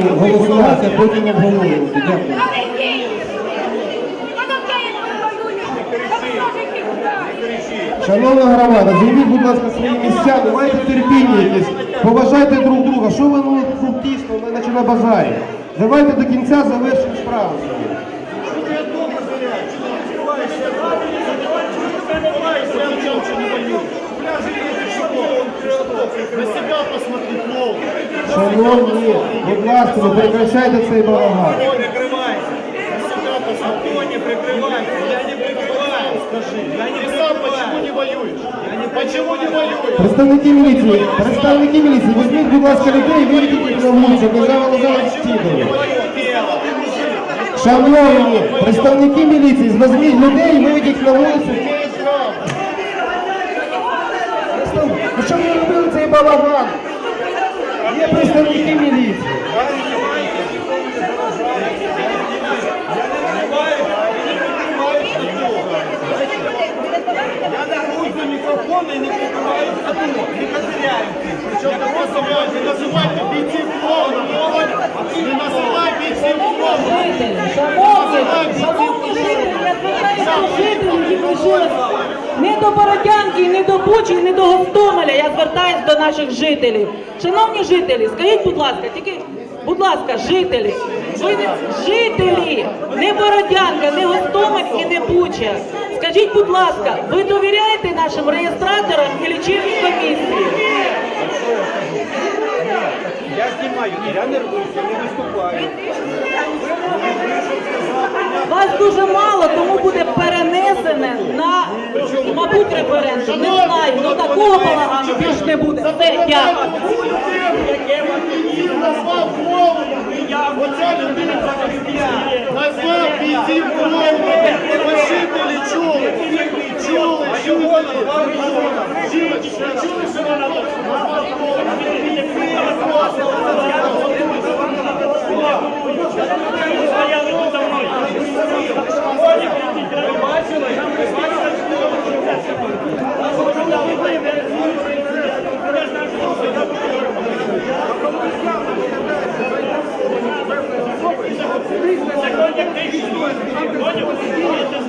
голосувати, потім обговорювати. Дякую. Шановна громада, займіть, будь ласка, свої місця, не майте терпіння якесь, поважайте друг друга. Що ви ну тут тісно, наче на базарі. Давайте до кінця завершимо справу. Не воюешь? Я не почему не воюешь? Представники міліції, представники міліції, візьміть, будь ласка, людей, виведіть на вулицю, держава лежала стідою. Шановні, представники міліції, візьміть людей виведіть на вулицю. Ну що ви робили цей балаган? Є представники міліції. Я дарую за микрофон и не прикрываюсь одно. Не козыряю. Причем ты просто не называйте бійців клоуном. Не називай бійців клоуном. Шановні, шановні жителі, я звертаюся до жителів, які прийшли не до Бородянки, не до Бучі, не до Гостомеля. Я звертаюся до наших жителів. Шановні жителі, скажіть, будь ласка, тільки, будь ласка, жителі, ви не жителі, не Бородянка, не Гостомель і не Буча. Скажіть, будь ласка, ви довіряєте нашим реєстраторам і лічильній комісії? Я знімаю, я нервуюся, не виступаю. Вас дуже мало, тому буде мабуть, референдум. Не знаю, але такого балагану більше не буде. Все, дякую. Назвав мову, оця людина назвав бійців мову, жителі чули, чули, чули, чули, що вона назвав мову, Я не Незаконня тих, що